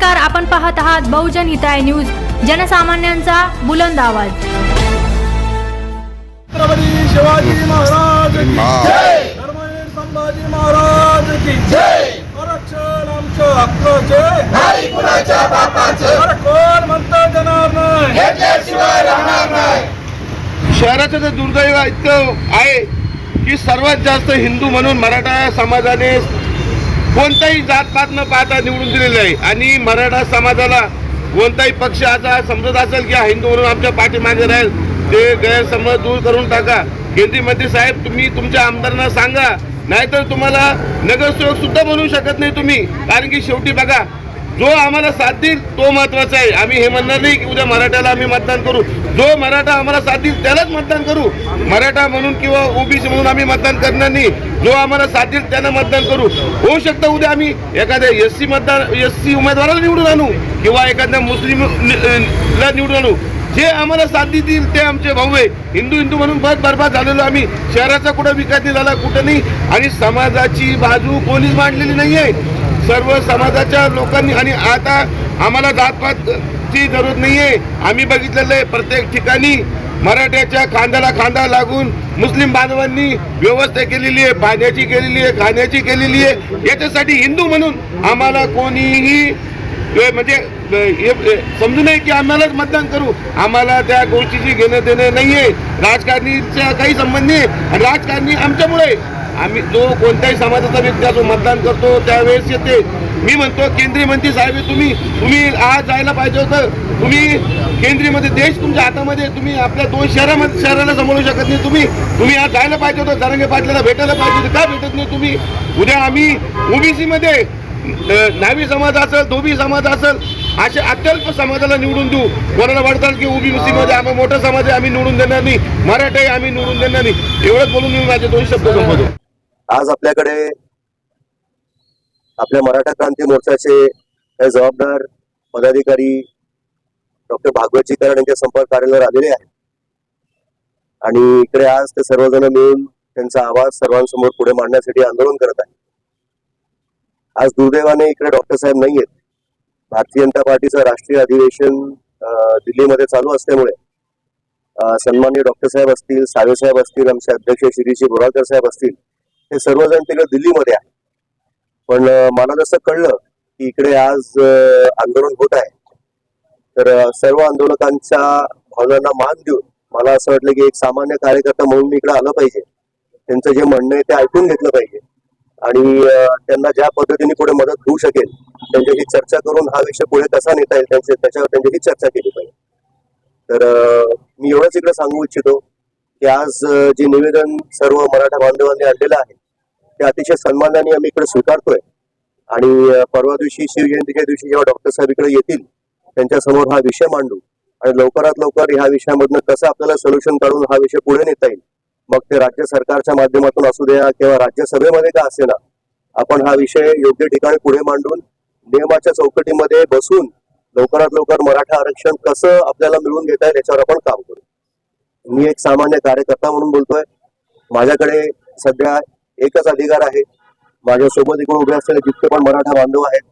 नमस्कार आपण पाहत आहात बहुजन हिताय न्यूज जनसामान्यांचा बुलंद आवाज. छत्रपती शिवाजी महाराज की जय! धर्मवीर संभाजी महाराज की जय! आरक्षण आमचं हक्काचे. नाही कुणाच्या बापाचं. अरे कोण म्हणतं देणार नाही? घेतल्याशिवाय राहणार नाही. शहराचं जे दुर्दैव इतकं आहे की सर्वात जास्त हिंदू म्हणून मराठा समाजाने कोणताही जातपात न पाहता निवडून दिलेलं आहे. आणि मराठा समाजाला कोणताही पक्ष असा समजत असेल की हिंदू म्हणून आमच्या पाठीमागे राहील ते गैरसमज दूर करून टाका. केंद्रीय मंत्री साहेब तुम्ही तुमच्या आमदारांना सांगा. नाहीतर तुम्हाला नगरसेवक सुद्धा बनवू शकत नाही तुम्ही. कारण की शेवटी बघा जो आम्हाला साथ देईल तो महत्त्वाचा आहे. आम्ही हे म्हणणार नाही की उद्या मराठ्याला आम्ही मतदान करू. जो मराठा आम्हाला साथ देईल त्यालाच मतदान करू. मराठा म्हणून किंवा ओबीसी म्हणून आम्ही मतदान करणार नाही. जो आम्हाला साथ देईल त्यांना मतदान करू. होऊ शकतं उद्या आम्ही एखाद्या एस सी मतदान एस सी उमेदवाराला निवडून आणू किंवा एखाद्या मुस्लिम ला निवडून आणू. जे आम्हाला साथ देतील ते आमचे भाऊ आहे. हिंदू हिंदू म्हणून बस बरबाद झालेलो आम्ही. शहराचा कुठं विकास नाही झाला कुठं नाही. आणि समाजाची बाजू कोणीच मांडलेली नाही आहे सर्व समाजाच्या लोकांनी आणि आता आम्हाला जातपातची जरूरत नाहीये. आम्ही बघितलेलं आहे प्रत्येक ठिकाणी मराठ्याच्या खांद्याला खांदा लागून मुस्लिम बांधवांनी व्यवस्था केलेली आहे पाण्याची केलेली आहे खाण्याची केलेली आहे. याच्यासाठी हिंदू म्हणून आम्हाला कोणीही म्हणजे समजू नये की आम्हालाच मतदान करू. आम्हाला त्या गोष्टीची घेणं देणं नाहीये. राजकारणीचा काही संबंध नाही. आणि राजकारणी आमच्यामुळे आम्ही जो कोणत्याही समाजाचा व्यक्ती असो मतदान करतो त्यावेळेस येते. मी म्हणतो केंद्रीय मंत्री साहेब तुम्ही तुम्ही आज जायला पाहिजे होतं. तुम्ही केंद्रीयमध्ये देश तुमच्या हातामध्ये तुम्ही आपल्या दोन शहरामध्ये शहराला सांभाळू शकत नाही तुम्ही. तुम्ही आज जायला पाहिजे होतं जरंगे पाटलाला भेटायला पाहिजे होतं. का भेटत नाही तुम्ही? उद्या आम्ही ओबीसीमध्ये न्हावी समाज असेल धोबी समाज असेल अशा अत्यल्प समाजाला निवडून देऊ. कोणाला वाटतात की ओबीसी मध्ये आम्ही मोठा समाज आहे आम्ही निवडून देणार नाही. मराठी आम्ही निवडून देणार नाही. एवढंच बोलून मी माझे दोन शब्द संपवतो. आज आपल्याकडे आपल्या मराठा क्रांती मोर्चाचे जबाबदार पदाधिकारी डॉक्टर भागवतजी करण यांच्या संपर्क कार्यालयावर आलेले आहेत. आणि इकडे आज ते सर्वजण मिळून त्यांचा आवाज सर्वांसमोर पुढे मांडण्यासाठी आंदोलन करत आहे आज दुर्दैवाने इकडे डॉक्टर साहेब नाही आहेत. भारतीय जनता पार्टीचं राष्ट्रीय अधिवेशन दिल्लीमध्ये चालू असल्यामुळे अं, सन्माननीय डॉक्टर साहेब असतील सावे साहेब असतील आमचे अध्यक्ष श्रीजी बोराळकर साहेब असतील हे सर्वजण तिकडे दिल्लीमध्ये आहे. पण मला जसं कळलं की इकडे आज आंदोलन होत आहे. तर सर्व आंदोलकांच्या भावनांना मान देऊन मला असं वाटलं की एक सामान्य कार्यकर्ता म्हणून मी इकडे आलं पाहिजे. त्यांचं जे म्हणणं आहे ते ऐकून घेतलं पाहिजे. आणि त्यांना ज्या पद्धतीने पुढे मदत होऊ शकेल त्यांच्याशी चर्चा करून हा विषय पुढे कसा नेता येईल त्यांचे त्याच्यावर त्यांच्याशी चर्चा केली पाहिजे. तर मी एवढंच इकडे सांगू इच्छितो. की आज जे निवेदन सर्व मराठा बांधवांनी आणलेलं आहे ते अतिशय सन्मानाने आम्ही इकडे स्वीकारतोय. आणि परवा दिवशी शिवजयंतीच्या दिवशी जेव्हा डॉक्टर साहेब इकडे येतील त्यांच्यासमोर हा विषय मांडू. आणि लवकरात लवकर ह्या विषयामधनं कसं आपल्याला सोल्युशन काढून हा विषय पुढे नेता येईल मग ते राज्य सरकारच्या माध्यमातून असू द्या किंवा राज्यसभेमध्ये का असेना आपण हा विषय योग्य ठिकाणी पुढे मांडून नियमाच्या चौकटीमध्ये बसून लवकरात लवकर मराठा आरक्षण कसं आपल्याला मिळवून घेता येईल याच्यावर आपण काम करू. मी एक सामान्य कार्यकर्ता म्हणून बोलतोय. माझ्याकडे सध्या एकच अधिकार आहे. माझ्यासोबत इकडून उभे असलेले जितके पण मराठा बांधव आहेत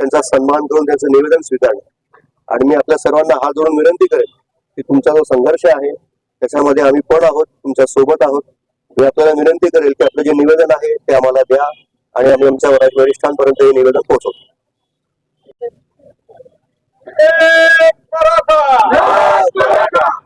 त्यांचा सन्मान करून त्यांचं निवेदन स्वीकारणं. आणि मी आपल्या सर्वांना हात जोडून विनंती करेन की तुमचा जो संघर्ष आहे त्याच्यामध्ये आम्ही पण आहोत तुमच्यासोबत आहोत. मी आपल्याला विनंती करेल की आपलं जे निवेदन आहे ते आम्हाला द्या आणि आम्ही आमच्या वरिष्ठांपर्यंत हे निवेदन पोहोचवतो. मराठा!